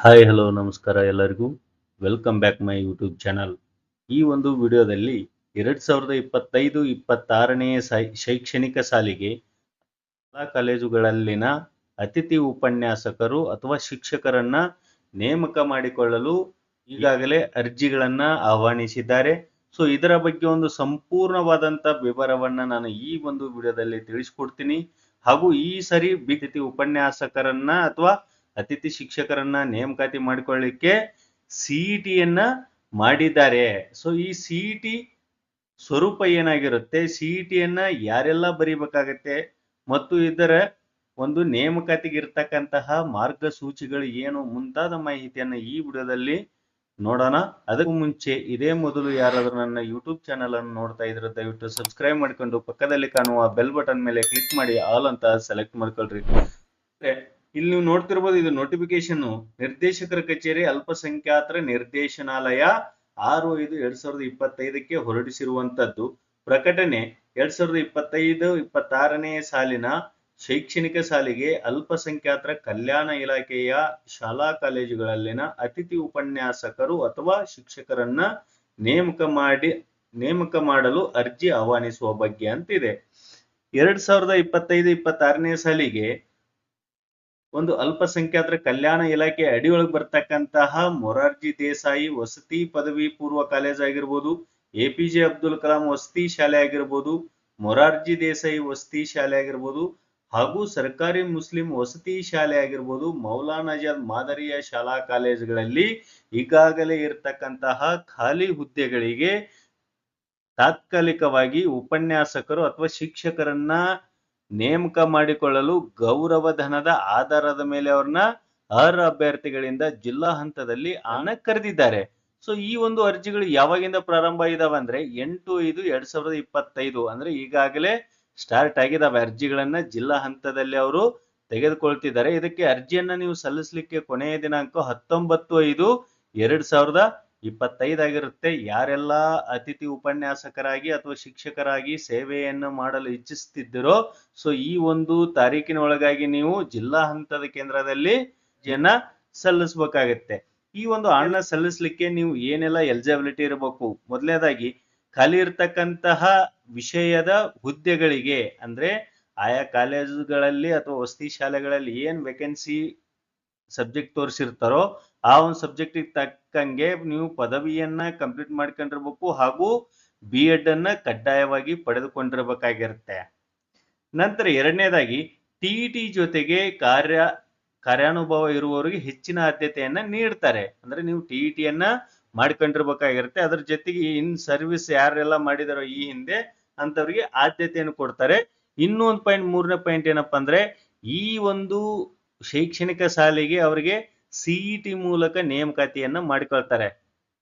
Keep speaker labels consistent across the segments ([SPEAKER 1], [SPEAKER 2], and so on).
[SPEAKER 1] Hi hello ನಮಸ್ಕಾರ ಎಲ್ಲರಿಗೂ. Welcome back my YouTube channel ಈ ಒಂದು ವಿಡಿಯೋದಲ್ಲಿ ಎರಡ್ ಸಾವಿರದ ಇಪ್ಪತ್ತೈದು, ಇಪ್ಪತ್ತಾರನೇ ಸೈ- ಶೈಕ್ಷಣಿಕ ಸಾಲಿಗೆ ಶಾಲಾ ಕಾಲೇಜುಗಳಲ್ಲಿನ ಅತಿಥಿ ಉಪನ್ಯಾಸಕರು ಅಥವಾ ಶಿಕ್ಷಕರನ್ನ ನೇಮಕ ಮಾಡಿಕೊಳ್ಳಲು ಈಗಾಗಲೇ ಅರ್ಜಿಗಳನ್ನ ಆಹ್ವಾನಿಸಿದ್ದಾರೆ. ಸೊ ಇದರ ಬಗ್ಗೆ ಒಂದು ಸಂಪೂರ್ಣವಾದಂತ ವಿವರವನ್ನ ನಾನು ಈ ಒಂದು ವಿಡಿಯೋದಲ್ಲಿ ತಿಳಿಸ್ಕೊಡ್ತೀನಿ. ಹಾಗೂ ಈ ಸರಿ ಅತಿಥಿ ಉಪನ್ಯಾಸಕರನ್ನ ಅಥವಾ ಅತಿಥಿ ಶಿಕ್ಷಕರನ್ನ ನೇಮಕಾತಿ ಮಾಡಿಕೊಳ್ಳಿಕ್ಕೆ ಸಿಇಟಿಯನ್ನ ಮಾಡಿದ್ದಾರೆ. ಸೊ ಈ ಸಿಇಟಿ ಸ್ವರೂಪ ಏನಾಗಿರುತ್ತೆ? ಸಿಇಟಿಯನ್ನ ಯಾರೆಲ್ಲ ಬರೀಬೇಕಾಗತ್ತೆ? ಮತ್ತು ಇದರ ಒಂದು ನೇಮಕಾತಿಗಿರ್ತಕ್ಕಂತಹ ಮಾರ್ಗಸೂಚಿಗಳು ಏನು ಮುಂತಾದ ಮಾಹಿತಿಯನ್ನ ಈ ವಿಡಿಯೋದಲ್ಲಿ ನೋಡೋಣ. ಅದಕ್ಕೂ ಮುಂಚೆ ಇದೇ ಮೊದಲು ಯಾರಾದರೂ ನನ್ನ ಯೂಟ್ಯೂಬ್ ಚಾನಲ್ ಅನ್ನು ನೋಡ್ತಾ ಇದ್ರೆ ದಯವಿಟ್ಟು ಸಬ್ಸ್ಕ್ರೈಬ್ ಮಾಡ್ಕೊಂಡು ಪಕ್ಕದಲ್ಲಿ ಕಾಣುವ ಬೆಲ್ ಬಟನ್ ಮೇಲೆ ಕ್ಲಿಕ್ ಮಾಡಿ ಆಲ್ ಅಂತ ಸೆಲೆಕ್ಟ್ ಮಾಡ್ಕೊಳ್ರಿ. ಇಲ್ಲಿ ನೀವು ನೋಡ್ತಿರ್ಬೋದು ಇದು ನೋಟಿಫಿಕೇಶನ್ ನಿರ್ದೇಶಕರ ಕಚೇರಿ ಅಲ್ಪಸಂಖ್ಯಾತರ ನಿರ್ದೇಶನಾಲಯ ಆರು ಐದು ಎರಡ್ ಸಾವಿರದ ಇಪ್ಪತ್ತೈದಕ್ಕೆ ಹೊರಡಿಸಿರುವಂತದ್ದು. ಪ್ರಕಟಣೆ, ಎರಡ್ ಸಾವಿರದ ಇಪ್ಪತ್ತೈದು, ಇಪ್ಪತ್ತಾರನೇ ಸಾಲಿನ ಶೈಕ್ಷಣಿಕ ಸಾಲಿಗೆ ಅಲ್ಪಸಂಖ್ಯಾತರ ಕಲ್ಯಾಣ ಇಲಾಖೆಯ ಶಾಲಾ ಕಾಲೇಜುಗಳಲ್ಲಿನ ಅತಿಥಿ ಉಪನ್ಯಾಸಕರು ಅಥವಾ ಶಿಕ್ಷಕರನ್ನ ನೇಮಕ ಮಾಡಿ, ನೇಮಕ ಮಾಡಲು ಅರ್ಜಿ ಆಹ್ವಾನಿಸುವ ಬಗ್ಗೆ ಅಂತಿದೆ. ಎರಡ್ ಸಾವಿರದ ಇಪ್ಪತ್ತೈದು, ಇಪ್ಪತ್ತಾರನೇ ಸಾಲಿಗೆ ಒಂದು ಅಲ್ಪಸಂಖ್ಯಾತರ ಕಲ್ಯಾಣ ಇಲಾಖೆ ಅಡಿಯೊಳಗೆ ಬರ್ತಕ್ಕಂತಹ ಮೊರಾರ್ಜಿ ದೇಸಾಯಿ ವಸತಿ ಪದವಿ ಪೂರ್ವ ಕಾಲೇಜ್ ಆಗಿರ್ಬೋದು A P J Abdul Kalam ವಸತಿ ಶಾಲೆ ಆಗಿರ್ಬೋದು, ಮೊರಾರ್ಜಿ ದೇಸಾಯಿ ವಸತಿ ಶಾಲೆ ಆಗಿರ್ಬೋದು, ಹಾಗೂ ಸರ್ಕಾರಿ ಮುಸ್ಲಿಂ ವಸತಿ ಶಾಲೆ ಆಗಿರ್ಬೋದು ಮೌಲಾನಜಾದ್ ಮಾದರಿಯ ಶಾಲಾ ಕಾಲೇಜುಗಳಲ್ಲಿ ಈಗಾಗಲೇ ಇರತಕ್ಕಂತಹ ಖಾಲಿ ಹುದ್ದೆಗಳಿಗೆ ತಾತ್ಕಾಲಿಕವಾಗಿ ಉಪನ್ಯಾಸಕರು ಅಥವಾ ಶಿಕ್ಷಕರನ್ನ ನೇಮಕ ಮಾಡಿಕೊಳ್ಳಲು ಗೌರವ ಧನದ ಆಧಾರದ ಮೇಲೆ ಅವ್ರನ್ನ ಅರ್ಹ ಅಭ್ಯರ್ಥಿಗಳಿಂದ ಜಿಲ್ಲಾ ಹಂತದಲ್ಲಿ ಹಣ ಕರೆದಿದ್ದಾರೆ. ಸೊ ಈ ಒಂದು ಅರ್ಜಿಗಳು ಯಾವಾಗಿಂದ ಪ್ರಾರಂಭ ಇದಾವೆ ಅಂದ್ರೆ ಎಂಟು ಐದು ಎರಡ್ ಸಾವಿರದ ಇಪ್ಪತ್ತೈದು ಅಂದ್ರೆ ಈಗಾಗಲೇ ಸ್ಟಾರ್ಟ್ ಆಗಿದಾವೆ. ಅರ್ಜಿಗಳನ್ನ ಜಿಲ್ಲಾ ಹಂತದಲ್ಲಿ ಅವರು ತೆಗೆದುಕೊಳ್ತಿದ್ದಾರೆ. ಇದಕ್ಕೆ ಅರ್ಜಿಯನ್ನ ನೀವು ಸಲ್ಲಿಸಲಿಕ್ಕೆ ಕೊನೆಯ ದಿನಾಂಕ ಹತ್ತೊಂಬತ್ತು ಐದು ಎರಡ್ ಸಾವಿರದ ಇಪ್ಪತ್ತೈದಾಗಿರುತ್ತೆ ಯಾರೆಲ್ಲ ಅತಿಥಿ ಉಪನ್ಯಾಸಕರಾಗಿ ಅಥವಾ ಶಿಕ್ಷಕರಾಗಿ ಸೇವೆಯನ್ನು ಮಾಡಲು ಇಚ್ಛಿಸ್ತಿದ್ದೀರೋ, ಸೊ ಈ ಒಂದು ತಾರೀಕಿನ ಒಳಗಾಗಿ ನೀವು ಜಿಲ್ಲಾ ಹಂತದ ಕೇಂದ್ರದಲ್ಲಿ ಜನ ಸಲ್ಲಿಸಬೇಕಾಗತ್ತೆ. ಈ ಒಂದು ಹಣ ಸಲ್ಲಿಸಲಿಕ್ಕೆ ನೀವು ಏನೆಲ್ಲ ಎಲಿಜಿಬಿಲಿಟಿ ಇರಬೇಕು? ಮೊದಲನೇದಾಗಿ ಖಾಲಿ ಇರ್ತಕ್ಕಂತಹ ವಿಷಯದ ಹುದ್ದೆಗಳಿಗೆ, ಅಂದ್ರೆ ಆಯಾ ಕಾಲೇಜುಗಳಲ್ಲಿ ಅಥವಾ ವಸತಿ ಶಾಲೆಗಳಲ್ಲಿ ಏನ್ ವೇಕೆನ್ಸಿ ಸಬ್ಜೆಕ್ಟ್ ತೋರಿಸಿರ್ತಾರೋ, ಆ ಒಂದು ಸಬ್ಜೆಕ್ಟ್ ತಕ್ಕಂಗೆ ನೀವು ಪದವಿಯನ್ನ ಕಂಪ್ಲೀಟ್ ಮಾಡ್ಕೊಂಡಿರ್ಬೇಕು ಹಾಗೂ ಬಿ ಎಡ್ ಅನ್ನ ಕಡ್ಡಾಯವಾಗಿ ಪಡೆದುಕೊಂಡಿರಬೇಕಾಗಿರುತ್ತೆ. ನಂತರ ಎರಡನೇದಾಗಿ ಟಿಇಟಿ ಜೊತೆಗೆ ಕಾರ್ಯ, ಕಾರ್ಯಾನುಭವ ಇರುವವರಿಗೆ ಹೆಚ್ಚಿನ ಆದ್ಯತೆಯನ್ನ ನೀಡ್ತಾರೆ. ಅಂದ್ರೆ ನೀವು ಟಿ ಅನ್ನ ಮಾಡ್ಕೊಂಡಿರ್ಬೇಕಾಗಿರುತ್ತೆ. ಅದ್ರ ಜೊತೆಗೆ ಇನ್ ಸರ್ವಿಸ್ ಯಾರೆಲ್ಲ ಮಾಡಿದಾರೋ ಈ ಹಿಂದೆ ಅಂತವ್ರಿಗೆ ಆದ್ಯತೆಯನ್ನು ಕೊಡ್ತಾರೆ. ಇನ್ನೊಂದು ಪಾಯಿಂಟ್ ಮೂರನೇ ಪಾಯಿಂಟ್ ಏನಪ್ಪಾ ಅಂದ್ರೆ, ಈ ಒಂದು ಶೈಕ್ಷಣಿಕ ಸಾಲಿಗೆ ಅವರಿಗೆ ಸಿಇಟಿ ಮೂಲಕ ನೇಮಕಾತಿಯನ್ನ ಮಾಡಿಕೊಳ್ತಾರೆ.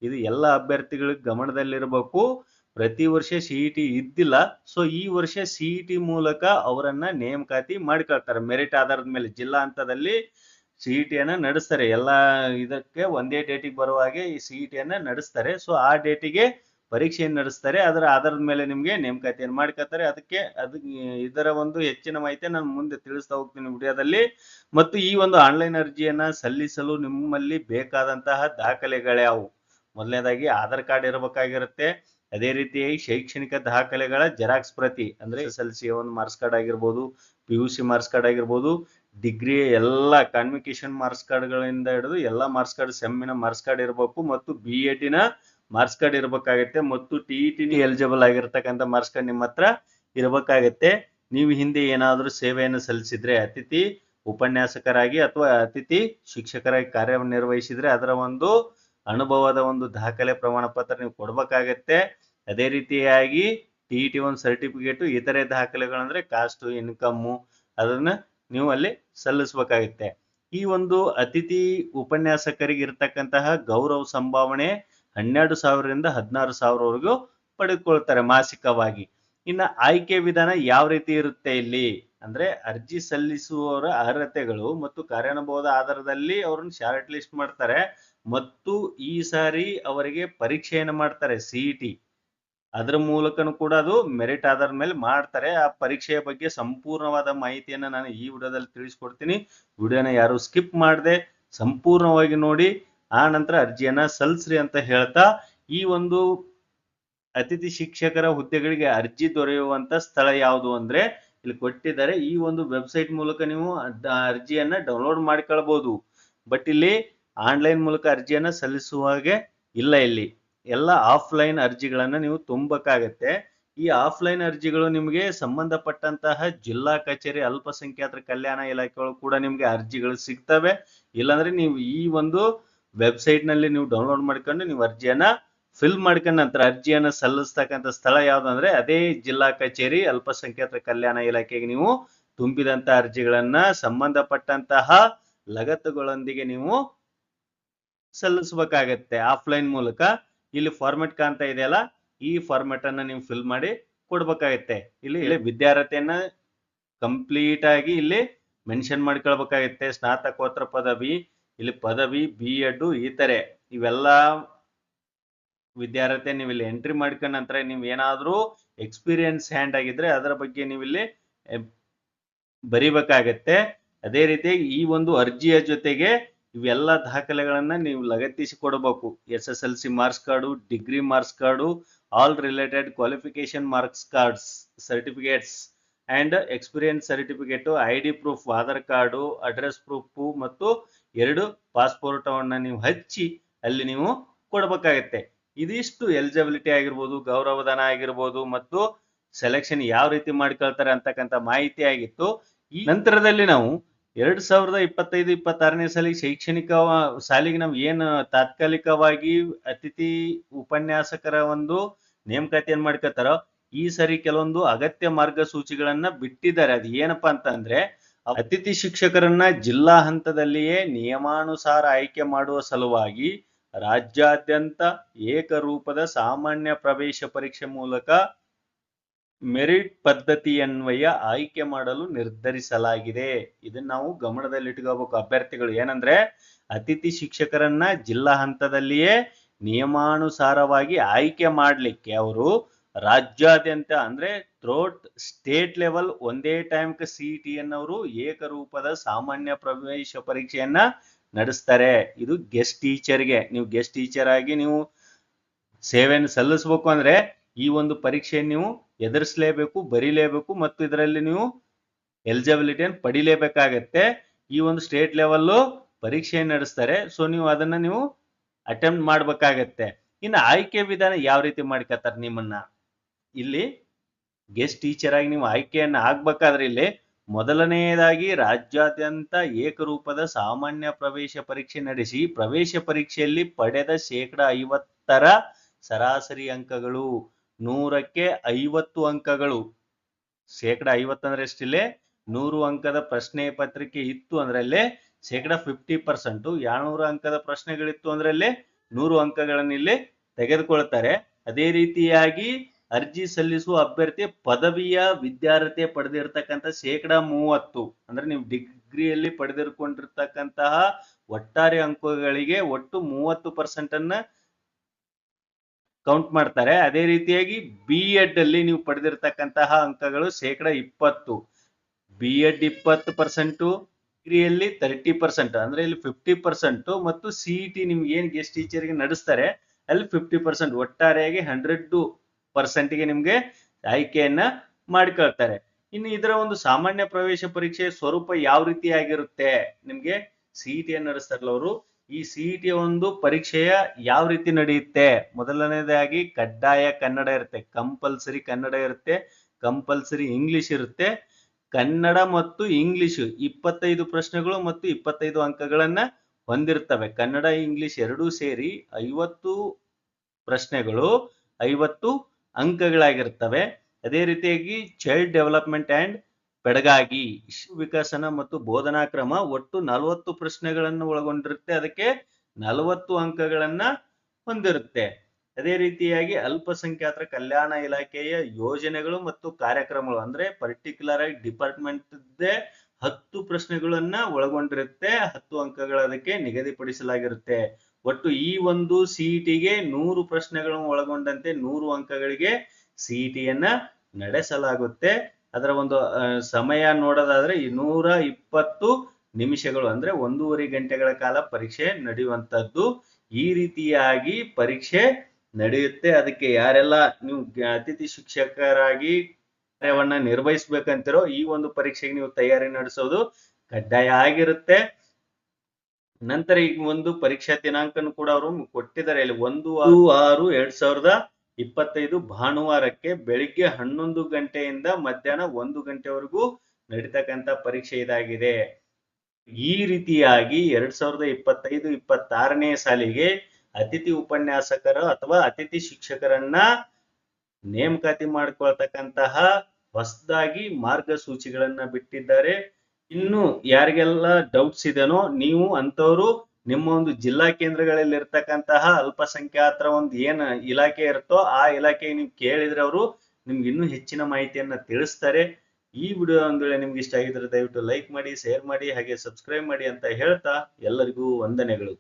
[SPEAKER 1] ಇದು ಎಲ್ಲ ಅಭ್ಯರ್ಥಿಗಳಿಗೆ ಗಮನದಲ್ಲಿರಬೇಕು. ಪ್ರತಿ ವರ್ಷ ಸಿಇಟಿ ಇದ್ದಿಲ್ಲ ಸೊ ಈ ವರ್ಷ ಸಿಇಟಿ ಮೂಲಕ ಅವರನ್ನ ನೇಮಕಾತಿ ಮಾಡಿಕೊಳ್ತಾರೆ. ಮೆರಿಟ್ ಆಧಾರದ ಮೇಲೆ ಜಿಲ್ಲಾ ಹಂತದಲ್ಲಿ ಸಿಇಟಿಯನ್ನ ನಡೆಸ್ತಾರೆ. ಎಲ್ಲ ಇದಕ್ಕೆ ಒಂದೇ ಡೇಟಿಗೆ ಬರುವ ಹಾಗೆ ಈ ಸಿಇಟಿಯನ್ನ ನಡೆಸ್ತಾರೆ. ಸೊ ಆ ಡೇಟಿಗೆ ಪರೀಕ್ಷೆಯನ್ನು ನಡೆಸ್ತಾರೆ. ಅದರ ಆಧಾರದ ಮೇಲೆ ನಿಮಗೆ ನೇಮಕಾತಿಯನ್ನು ಮಾಡ್ಕೋತಾರೆ ಅದಕ್ಕೆ ಅದು ಇದರ ಒಂದು ಹೆಚ್ಚಿನ ಮಾಹಿತಿ ನಾನು ಮುಂದೆ ತಿಳಿಸ್ತಾ ಹೋಗ್ತೀನಿ ವಿಡಿಯೋದಲ್ಲಿ. ಮತ್ತು ಈ ಒಂದು ಆನ್ಲೈನ್ ಅರ್ಜಿಯನ್ನ ಸಲ್ಲಿಸಲು ನಿಮ್ಮಲ್ಲಿ ಬೇಕಾದಂತಹ ದಾಖಲೆಗಳ್ಯಾವು ಮೊದಲನೇದಾಗಿ ಆಧಾರ್ ಕಾರ್ಡ್ ಇರಬೇಕಾಗಿರುತ್ತೆ. ಅದೇ ರೀತಿಯಾಗಿ ಶೈಕ್ಷಣಿಕ ದಾಖಲೆಗಳ ಜೆರಾಕ್ಸ್ ಪ್ರತಿ, ಅಂದ್ರೆ ಎಸ್ ಎಲ್ ಸಿ ಒಂದು ಮಾರ್ಕ್ಸ್ ಕಾರ್ಡ್ ಆಗಿರ್ಬೋದು, P U C marks card ಆಗಿರ್ಬೋದು, ಡಿಗ್ರಿ ಎಲ್ಲ ಕಾನ್ವಿಕೇಶನ್ ಮಾರ್ಕ್ಸ್ ಕಾರ್ಡ್ಗಳಿಂದ ಹಿಡಿದು ಎಲ್ಲ ಮಾರ್ಕ್ಸ್ ಕಾರ್ಡ್, ಸೆಮ್ಮಿನ ಮಾರ್ಕ್ಸ್ ಕಾರ್ಡ್ ಇರಬೇಕು. ಮತ್ತು ಬಿ ಎಟಿನ ಮಾರ್ಕ್ಸ್ ಕಾರ್ಡ್ ಇರಬೇಕಾಗತ್ತೆ ಮತ್ತು ಟಿ ಇ ಟಿ ಎಲಿಜಿಬಲ್ ಆಗಿರ್ತಕ್ಕಂಥ ಮಾರ್ಕ್ಸ್ ಕಾರ್ಡ್ ನಿಮ್ಮ ಹತ್ರ ಇರಬೇಕಾಗತ್ತೆ. ನೀವು ಹಿಂದೆ ಏನಾದರೂ ಸೇವೆಯನ್ನು ಸಲ್ಲಿಸಿದ್ರೆ ಅತಿಥಿ ಉಪನ್ಯಾಸಕರಾಗಿ ಅಥವಾ ಅತಿಥಿ ಶಿಕ್ಷಕರಾಗಿ ಕಾರ್ಯನಿರ್ವಹಿಸಿದ್ರೆ ಅದರ ಒಂದು ಅನುಭವದ ಒಂದು ದಾಖಲೆ ಪ್ರಮಾಣ ಪತ್ರ ನೀವು ಕೊಡಬೇಕಾಗತ್ತೆ. ಅದೇ ರೀತಿಯಾಗಿ ಟಿ ಟಿ ಒಂದು ಸರ್ಟಿಫಿಕೇಟು ಇತರೆ ದಾಖಲೆಗಳಂದ್ರೆ ಕಾಸ್ಟು ಇನ್ಕಮ್ಮು ಅದನ್ನ ನೀವು ಅಲ್ಲಿ ಸಲ್ಲಿಸಬೇಕಾಗತ್ತೆ. ಈ ಒಂದು ಅತಿಥಿ ಉಪನ್ಯಾಸಕರಿಗೆ ಇರತಕ್ಕಂತಹ ಗೌರವ ಸಂಭಾವನೆ ಹನ್ನೆರಡು ಸಾವಿರದಿಂದ ಹದಿನಾರು ಸಾವಿರವರೆಗೂ ಪಡೆದುಕೊಳ್ತಾರೆ ಮಾಸಿಕವಾಗಿ. ಇನ್ನ ಆಯ್ಕೆ ವಿಧಾನ ಯಾವ ರೀತಿ ಇರುತ್ತೆ ಇಲ್ಲಿ? ಅಂದ್ರೆ ಅರ್ಜಿ ಸಲ್ಲಿಸುವವರ ಅರ್ಹತೆಗಳು ಮತ್ತು ಕಾರ್ಯಾನುಭವದ ಆಧಾರದಲ್ಲಿ ಅವ್ರನ್ನ ಶಾರ್ಟ್ ಲಿಸ್ಟ್ ಮಾಡ್ತಾರೆ. ಮತ್ತು ಈ ಸಾರಿ ಅವರಿಗೆ ಪರೀಕ್ಷೆಯನ್ನು ಮಾಡ್ತಾರೆ ಸಿಇಟಿ ಅದರ ಮೂಲಕನೂ ಕೂಡ ಅದು ಮೆರಿಟ್ ಆಧಾರದ ಮೇಲೆ ಮಾಡ್ತಾರೆ. ಆ ಪರೀಕ್ಷೆಯ ಬಗ್ಗೆ ಸಂಪೂರ್ಣವಾದ ಮಾಹಿತಿಯನ್ನ ನಾನು ಈ ವಿಡಿಯೋದಲ್ಲಿ ತಿಳಿಸ್ಕೊಡ್ತೀನಿ. ವಿಡಿಯೋನ ಯಾರು ಸ್ಕಿಪ್ ಮಾಡದೆ, ಸಂಪೂರ್ಣವಾಗಿ ನೋಡಿ. ಆ ನಂತರ ಅರ್ಜಿಯನ್ನ ಸಲ್ಲಿಸ್ರಿ ಅಂತ ಹೇಳ್ತಾ ಈ ಒಂದು ಅತಿಥಿ ಶಿಕ್ಷಕರ ಹುದ್ದೆಗಳಿಗೆ ಅರ್ಜಿ ದೊರೆಯುವಂತ ಸ್ಥಳ ಯಾವುದು ಅಂದ್ರೆ ಇಲ್ಲಿ ಕೊಟ್ಟಿದ್ದಾರೆ. ಈ ಒಂದು ವೆಬ್ಸೈಟ್ ಮೂಲಕ ನೀವು ಅರ್ಜಿಯನ್ನ ಡೌನ್ಲೋಡ್ ಮಾಡ್ಕೊಳ್ಬಹುದು ಬಟ್ ಇಲ್ಲಿ ಆನ್ಲೈನ್ ಮೂಲಕ ಅರ್ಜಿಯನ್ನ ಸಲ್ಲಿಸುವ ಹಾಗೆ ಇಲ್ಲ ಇಲ್ಲಿ. ಎಲ್ಲ ಆಫ್ಲೈನ್ ಅರ್ಜಿಗಳನ್ನ ನೀವು ತುಂಬಕ್ಕಾಗತ್ತೆ. ಈ ಆಫ್ಲೈನ್ ಅರ್ಜಿಗಳು ನಿಮಗೆ ಸಂಬಂಧಪಟ್ಟಂತಹ ಜಿಲ್ಲಾ ಕಚೇರಿ, ಅಲ್ಪಸಂಖ್ಯಾತರ ಕಲ್ಯಾಣ ಇಲಾಖೆಗಳು ಕೂಡ ನಿಮ್ಗೆ ಅರ್ಜಿಗಳು ಸಿಗ್ತವೆ. ಇಲ್ಲಾಂದ್ರೆ ನೀವು ಈ ಒಂದು ವೆಬ್ಸೈಟ್ನಲ್ಲಿ ನೀವು ಡೌನ್ಲೋಡ್ ಮಾಡ್ಕೊಂಡು ನೀವು ಅರ್ಜಿಯನ್ನ ಫಿಲ್ ಮಾಡ್ಕೊಂಡ ನಂತರ ಅರ್ಜಿಯನ್ನ ಸಲ್ಲಿಸ್ತಕ್ಕಂಥ ಸ್ಥಳ ಯಾವುದಂದ್ರೆ ಅದೇ ಜಿಲ್ಲಾ ಕಚೇರಿ ಅಲ್ಪಸಂಖ್ಯಾತರ ಕಲ್ಯಾಣ ಇಲಾಖೆಗೆ ನೀವು ತುಂಬಿದಂತ ಅರ್ಜಿಗಳನ್ನ ಸಂಬಂಧಪಟ್ಟಂತಹ ಲಗತ್ತುಗಳೊಂದಿಗೆ ನೀವು ಸಲ್ಲಿಸಬೇಕಾಗತ್ತೆ ಆಫ್ಲೈನ್ ಮೂಲಕ. ಇಲ್ಲಿ ಫಾರ್ಮೆಟ್ ಕಾಣ್ತಾ ಇದೆಯಲ್ಲ ಈ ಫಾರ್ಮೆಟ್ ಅನ್ನ ನೀವು ಫಿಲ್ ಮಾಡಿ ಕೊಡ್ಬೇಕಾಗತ್ತೆ. ಇಲ್ಲಿ ಇಲ್ಲಿ ವಿದ್ಯಾರ್ಥಿಯನ್ನ ಕಂಪ್ಲೀಟ್ ಆಗಿ ಇಲ್ಲಿ ಮೆನ್ಷನ್ ಮಾಡ್ಕೊಳ್ಬೇಕಾಗತ್ತೆ. ಸ್ನಾತಕೋತ್ತರ ಪದವಿ ಇಲ್ಲಿ ಪದವಿ ಬಿ ಎಡ್ ಇತರೆ ತರ. ಇವೆಲ್ಲ ವಿದ್ಯಾರ್ಥಿ ನೀವು ಇಲ್ಲಿ ಎಂಟ್ರಿ ಮಾಡ್ಕೊಂಡ ನಂತರ ನೀವು ಏನಾದರೂ ಎಕ್ಸ್ಪೀರಿಯನ್ಸ್ ಹ್ಯಾಂಡ್ ಆಗಿದ್ರೆ ಅದರ ಬಗ್ಗೆ ನೀವು ಇಲ್ಲಿ ಬರಿಬೇಕಾಗತ್ತೆ. ಅದೇ ರೀತಿ ಈ ಒಂದು ಅರ್ಜಿಯ ಜೊತೆಗೆ ಇವೆಲ್ಲ ದಾಖಲೆಗಳನ್ನ ನೀವು ಲಗತ್ತಿಸಿ ಕೊಡಬೇಕು. S S L C marks card degree marks card all related qualification marks cards certificates and experience certificate I D proof Aadhaar card address proof ಮತ್ತು ಎರಡು ಪಾಸ್ಪೋರ್ಟ್ ಅನ್ನ ನೀವು ಹಚ್ಚಿ ಅಲ್ಲಿ ನೀವು ಕೊಡಬೇಕಾಗತ್ತೆ. ಇದಿಷ್ಟು ಎಲಿಜಿಬಿಲಿಟಿ ಆಗಿರ್ಬೋದು, ಗೌರವಧನ ಆಗಿರ್ಬೋದು ಮತ್ತು ಸೆಲೆಕ್ಷನ್ ಯಾವ ರೀತಿ ಮಾಡ್ಕೊಳ್ತಾರೆ ಅಂತಕ್ಕಂಥ ಮಾಹಿತಿ ಆಗಿತ್ತು. ಈ ನಂತರದಲ್ಲಿ ನಾವು ಎರಡ್ ಸಾವಿರದ ಇಪ್ಪತ್ತೈದು, ಇಪ್ಪತ್ತಾರನೇ ಸಾಲಿಗೆ ಶೈಕ್ಷಣಿಕ ಸಾಲಿಗೆ ನಾವು ಏನು ತಾತ್ಕಾಲಿಕವಾಗಿ ಅತಿಥಿ ಉಪನ್ಯಾಸಕರ ಒಂದು ನೇಮಕಾತಿಯನ್ನು ಮಾಡ್ಕೋತಾರೋ ಈ ಸರಿ ಕೆಲವೊಂದು ಅಗತ್ಯ ಮಾರ್ಗಸೂಚಿಗಳನ್ನ ಬಿಟ್ಟಿದ್ದಾರೆ. ಅದು ಏನಪ್ಪಾ ಅಂತಂದ್ರೆ ಅತಿಥಿ ಶಿಕ್ಷಕರನ್ನ ಜಿಲ್ಲಾ ಹಂತದಲ್ಲಿಯೇ ನಿಯಮಾನುಸಾರ ಆಯ್ಕೆ ಮಾಡುವ ಸಲುವಾಗಿ ರಾಜ್ಯಾದ್ಯಂತ ಏಕರೂಪದ ಸಾಮಾನ್ಯ ಪ್ರವೇಶ ಪರೀಕ್ಷೆ ಮೂಲಕ ಮೆರಿಟ್ ಪದ್ಧತಿಯನ್ವಯ ಆಯ್ಕೆ ಮಾಡಲು ನಿರ್ಧರಿಸಲಾಗಿದೆ. ಇದನ್ನ ನಾವು ಗಮನದಲ್ಲಿಟ್ಕೋಬೇಕು ಅಭ್ಯರ್ಥಿಗಳು. ಏನಂದ್ರೆ ಅತಿಥಿ ಶಿಕ್ಷಕರನ್ನ ಜಿಲ್ಲಾ ಹಂತದಲ್ಲಿಯೇ ನಿಯಮಾನುಸಾರವಾಗಿ ಆಯ್ಕೆ ಮಾಡ್ಲಿಕ್ಕೆ ಅವರು ರಾಜ್ಯಾದ್ಯಂತ ಅಂದ್ರೆ ಥ್ರೋಟ್ ಸ್ಟೇಟ್ ಲೆವೆಲ್ ಒಂದೇ ಟೈಮ್ ಸಿ ಟಿ ಅವರು ಏಕರೂಪದ ಸಾಮಾನ್ಯ ಪ್ರವೇಶ ಪರೀಕ್ಷೆಯನ್ನ ನಡೆಸ್ತಾರೆ. ಇದು ಗೆಸ್ಟ್ ಟೀಚರ್ಗೆ ನೀವು ಗೆಸ್ಟ್ ಟೀಚರ್ ಆಗಿ ನೀವು ಸೇವೆಯನ್ನು ಸಲ್ಲಿಸ್ಬೇಕು ಅಂದ್ರೆ ಈ ಒಂದು ಪರೀಕ್ಷೆಯನ್ನು ನೀವು ಎದುರಿಸಲೇಬೇಕು, ಬರೀಲೇಬೇಕು ಮತ್ತು ಇದರಲ್ಲಿ ನೀವು ಎಲಿಜಿಬಿಲಿಟಿಯನ್ನು ಪಡಿಲೇಬೇಕಾಗತ್ತೆ. ಈ ಒಂದು ಸ್ಟೇಟ್ ಲೆವೆಲ್ಲು ಪರೀಕ್ಷೆಯನ್ನು ನಡೆಸ್ತಾರೆ. ಸೊ ನೀವು ಅದನ್ನ ನೀವು ಅಟೆಂಪ್ಟ್ ಮಾಡ್ಬೇಕಾಗತ್ತೆ. ಇನ್ನು ಆಯ್ಕೆ ವಿಧಾನ ಯಾವ ರೀತಿ ಮಾಡ್ಕೋತಾರೆ ನಿಮ್ಮನ್ನ? ಇಲ್ಲಿ ಗೆಸ್ಟ್ ಟೀಚರ್ ಆಗಿ ನೀವು ಆಯ್ಕೆಯನ್ನ ಆಗ್ಬೇಕಾದ್ರೆ ಇಲ್ಲಿ ಮೊದಲನೆಯದಾಗಿ ರಾಜ್ಯಾದ್ಯಂತ ಏಕರೂಪದ ಸಾಮಾನ್ಯ ಪ್ರವೇಶ ಪರೀಕ್ಷೆ ನಡೆಸಿ ಪ್ರವೇಶ ಪರೀಕ್ಷೆಯಲ್ಲಿ ಪಡೆದ ಶೇಕಡ ಐವತ್ತರ ಸರಾಸರಿ ಅಂಕಗಳು. ನೂರಕ್ಕೆ ಐವತ್ತು ಅಂಕಗಳು. ಶೇಕಡ ಐವತ್ತಂದ್ರೆ ಎಷ್ಟಿಲ್ಲೇ ನೂರು ಅಂಕದ ಪ್ರಶ್ನೆ ಪತ್ರಿಕೆ ಇತ್ತು ಅಂದ್ರೆ ಅಲ್ಲೇ ಶೇಕಡ ಫಿಫ್ಟಿ ಪರ್ಸೆಂಟ್ ಏಳ್ನೂರು ಅಂಕದ ಪ್ರಶ್ನೆಗಳಿತ್ತು ಅಂದ್ರೆ ಅಲ್ಲೇ ನೂರು ಅಂಕಗಳನ್ನು ಇಲ್ಲಿ ತೆಗೆದುಕೊಳ್ತಾರೆ. ಅದೇ ರೀತಿಯಾಗಿ ಅರ್ಜಿ ಸಲ್ಲಿಸುವ ಅಭ್ಯರ್ಥಿ ಪದವಿಯ ವಿದ್ಯಾರ್ಹತೆ ಪಡೆದಿರತಕ್ಕಂಥ ಶೇಕಡ ಮೂವತ್ತು. ಅಂದ್ರೆ ನೀವು ಡಿಗ್ರಿಯಲ್ಲಿ ಪಡೆದಿರ್ಕೊಂಡಿರ್ತಕ್ಕಂತಹ ಒಟ್ಟಾರೆ ಅಂಕಗಳಿಗೆ ಒಟ್ಟು ಮೂವತ್ತು ಪರ್ಸೆಂಟ್ ಅನ್ನ ಕೌಂಟ್ ಮಾಡ್ತಾರೆ. ಅದೇ ರೀತಿಯಾಗಿ ಬಿ ಎಡ್ ಅಲ್ಲಿ ನೀವು ಪಡೆದಿರ್ತಕ್ಕಂತಹ ಅಂಕಗಳು ಶೇಕಡ ಇಪ್ಪತ್ತು. ಬಿ ಎಡ್ ಇಪ್ಪತ್ತು ಪರ್ಸೆಂಟು ಡಿಗ್ರಿಯಲ್ಲಿ ತರ್ಟಿ ಪರ್ಸೆಂಟ್ ಅಂದ್ರೆ ಇಲ್ಲಿ ಫಿಫ್ಟಿ ಪರ್ಸೆಂಟ್ ಮತ್ತು ಸಿ ಟಿ ನಿಮ್ಗೆ ಏನ್ ಗೆಸ್ಟ್ ಟೀಚರ್ಗೆ ನಡೆಸ್ತಾರೆ, ಅಲ್ಲಿ ಫಿಫ್ಟಿ ಪರ್ಸೆಂಟ್ ಒಟ್ಟಾರೆಯಾಗಿ ಹಂಡ್ರೆಡ್ ಪರ್ಸೆಂಟ್ಗೆ ನಿಮ್ಗೆ ಆಯ್ಕೆಯನ್ನ ಮಾಡ್ಕೊಳ್ತಾರೆ. ಇನ್ನು ಇದರ ಒಂದು ಸಾಮಾನ್ಯ ಪ್ರವೇಶ ಪರೀಕ್ಷೆ ಸ್ವರೂಪ ಯಾವ ರೀತಿಯಾಗಿರುತ್ತೆ ನಿಮ್ಗೆ ಸಿಇಟಿ ಅನ್ನು ನಡೆಸ್ತಾರಲ್ಲ ಅವರು. ಈ ಸಿಇಟಿಯ ಒಂದು ಪರೀಕ್ಷೆಯ ಯಾವ ರೀತಿ ನಡೆಯುತ್ತೆ? ಮೊದಲನೇದಾಗಿ ಕಡ್ಡಾಯ ಕನ್ನಡ ಇರುತ್ತೆ. ಕಂಪಲ್ಸರಿ ಕನ್ನಡ ಇರುತ್ತೆ. ಕಂಪಲ್ಸರಿ ಇಂಗ್ಲಿಷ್ ಇರುತ್ತೆ. ಕನ್ನಡ ಮತ್ತು ಇಂಗ್ಲಿಷ್ ಇಪ್ಪತ್ತೈದು ಪ್ರಶ್ನೆಗಳು ಮತ್ತು ಇಪ್ಪತ್ತೈದು ಅಂಕಗಳನ್ನ ಹೊಂದಿರ್ತವೆ. ಕನ್ನಡ ಇಂಗ್ಲಿಷ್ ಎರಡೂ ಸೇರಿ ಐವತ್ತು ಪ್ರಶ್ನೆಗಳು, ಐವತ್ತು ಅಂಕಗಳಾಗಿರ್ತವೆ. ಅದೇ ರೀತಿಯಾಗಿ ಚೈಲ್ಡ್ ಡೆವಲಪ್ಮೆಂಟ್ ಅಂಡ್ ಬೆಡಗಾಗಿ ಶಿಶು ವಿಕಸನ ಮತ್ತು ಬೋಧನಾ ಕ್ರಮ ಒಟ್ಟು ನಲವತ್ತು ಪ್ರಶ್ನೆಗಳನ್ನು ಒಳಗೊಂಡಿರುತ್ತೆ. ಅದಕ್ಕೆ ನಲವತ್ತು ಅಂಕಗಳನ್ನ ಹೊಂದಿರುತ್ತೆ. ಅದೇ ರೀತಿಯಾಗಿ ಅಲ್ಪಸಂಖ್ಯಾತರ ಕಲ್ಯಾಣ ಇಲಾಖೆಯ ಯೋಜನೆಗಳು ಮತ್ತು ಕಾರ್ಯಕ್ರಮಗಳು, ಅಂದ್ರೆ ಪರ್ಟಿಕ್ಯುಲರ್ ಆಗಿ ಡಿಪಾರ್ಟ್ಮೆಂಟ್ ಹತ್ತು ಪ್ರಶ್ನೆಗಳನ್ನ ಒಳಗೊಂಡಿರುತ್ತೆ. ಹತ್ತು ಅಂಕಗಳ ಅದಕ್ಕೆ ನಿಗದಿಪಡಿಸಲಾಗಿರುತ್ತೆ. ಒಟ್ಟು ಈ ಒಂದು ಸಿಇಟಿಗೆ ನೂರು ಪ್ರಶ್ನೆಗಳನ್ನು ಒಳಗೊಂಡಂತೆ ನೂರು ಅಂಕಗಳಿಗೆ ಸಿಇಟಿಯನ್ನ ನಡೆಸಲಾಗುತ್ತೆ. ಅದರ ಒಂದು ಸಮಯ ನೋಡೋದಾದ್ರೆ ನೂರ ಇಪ್ಪತ್ತು ನಿಮಿಷಗಳು, ಅಂದ್ರೆ ಒಂದೂವರೆ ಗಂಟೆಗಳ ಕಾಲ ಪರೀಕ್ಷೆ ನಡೆಯುವಂತದ್ದು ಈ ರೀತಿಯಾಗಿ ಪರೀಕ್ಷೆ ನಡೆಯುತ್ತೆ. ಅದಕ್ಕೆ ಯಾರೆಲ್ಲ ನೀವು ಅತಿಥಿ ಶಿಕ್ಷಕರಾಗಿ ಕಾರ್ಯವನ್ನ ನಿರ್ವಹಿಸ್ಬೇಕಂತಿರೋ ಈ ಒಂದು ಪರೀಕ್ಷೆಗೆ ನೀವು ತಯಾರಿ ನಡೆಸೋದು ಕಡ್ಡಾಯ ಆಗಿರುತ್ತೆ. ನಂತರ ಈಗ ಒಂದು ಪರೀಕ್ಷಾ ದಿನಾಂಕನ ಕೂಡ ಅವರು ಕೊಟ್ಟಿದ್ದಾರೆ. ಇಲ್ಲಿ ಒಂದು ಆರು ಆರು ಎರಡ್ ಸಾವಿರದ ಇಪ್ಪತ್ತೈದು ಭಾನುವಾರಕ್ಕೆ ಬೆಳಿಗ್ಗೆ ಹನ್ನೊಂದು ಗಂಟೆಯಿಂದ ಮಧ್ಯಾಹ್ನ ಒಂದು ಗಂಟೆವರೆಗೂ ನಡೀತಕ್ಕಂತ ಪರೀಕ್ಷೆ ಇದಾಗಿದೆ. ಈ ರೀತಿಯಾಗಿ ಎರಡ್ ಸಾವಿರದ ಇಪ್ಪತ್ತೈದು ಇಪ್ಪತ್ತಾರನೇ ಸಾಲಿಗೆ ಅತಿಥಿ ಉಪನ್ಯಾಸಕರು ಅಥವಾ ಅತಿಥಿ ಶಿಕ್ಷಕರನ್ನ ನೇಮಕಾತಿ ಮಾಡ್ಕೊಳ್ತಕ್ಕಂತಹ ಹೊಸದಾಗಿ ಮಾರ್ಗಸೂಚಿಗಳನ್ನ ಬಿಟ್ಟಿದ್ದಾರೆ. ಇನ್ನು ಯಾರಿಗೆಲ್ಲ ಡೌಟ್ಸ್ ಇದೆನೋ ನೀವು ಅಂತವರು ನಿಮ್ಮ ಒಂದು ಜಿಲ್ಲಾ ಕೇಂದ್ರಗಳಲ್ಲಿ ಇರ್ತಕ್ಕಂತಹ ಅಲ್ಪಸಂಖ್ಯಾತರ ಒಂದು ಏನ್ ಇಲಾಖೆ ಇರುತ್ತೋ ಆ ಇಲಾಖೆಗೆ ನೀವು ಕೇಳಿದ್ರೆ ಅವರು ನಿಮ್ಗೆ ಇನ್ನೂ ಹೆಚ್ಚಿನ ಮಾಹಿತಿಯನ್ನ ತಿಳಿಸ್ತಾರೆ. ಈ ವಿಡಿಯೋ ಒಂದ್ ವೇಳೆ ನಿಮ್ಗೆ ಇಷ್ಟ ಆಗಿದ್ರೆ ದಯವಿಟ್ಟು ಲೈಕ್ ಮಾಡಿ ಶೇರ್ ಮಾಡಿ, ಹಾಗೆ ಸಬ್ಸ್ಕ್ರೈಬ್ ಮಾಡಿ ಅಂತ ಹೇಳ್ತಾ ಎಲ್ಲರಿಗೂ ವಂದನೆಗಳು.